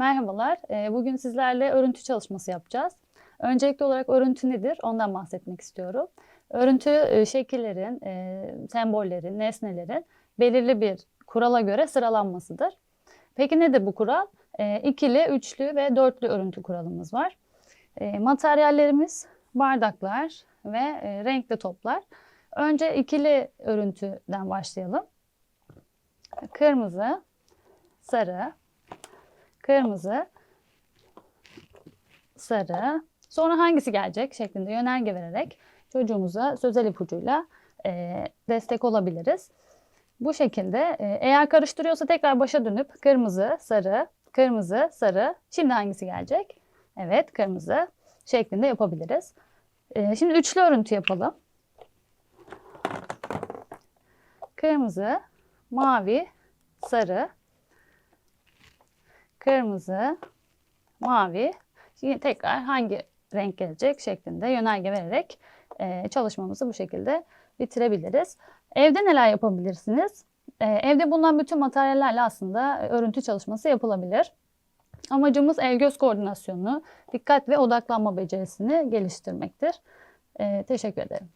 Merhabalar. Ee, Bugün sizlerle örüntü çalışması yapacağız. Öncelikli olarak örüntü nedir? Ondan bahsetmek istiyorum. Örüntü e, şekillerin, e, sembollerin, nesnelerin belirli bir kurala göre sıralanmasıdır. Peki nedir bu kural? E, İkili, üçlü ve dörtlü örüntü kuralımız var. Materyallerimiz bardaklar ve renkli toplar. Önce ikili örüntüden başlayalım. Kırmızı, sarı, kırmızı, sarı. Sonra hangisi gelecek şeklinde yönerge vererek çocuğumuza sözel ipucuyla e, destek olabiliriz. Bu şekilde e, eğer karıştırıyorsa tekrar başa dönüp kırmızı, sarı, kırmızı, sarı. Şimdi hangisi gelecek? Evet, kırmızı şeklinde yapabiliriz. E, şimdi üçlü örüntü yapalım. Kırmızı, mavi, sarı, kırmızı, mavi. Şimdi tekrar hangi renk gelecek şeklinde yönerge vererek e, çalışmamızı bu şekilde bitirebiliriz. Evde neler yapabilirsiniz? E, evde bulunan bütün materyallerle aslında örüntü çalışması yapılabilir. Amacımız el-göz koordinasyonunu, dikkat ve odaklanma becerisini geliştirmektir. E, teşekkür ederim.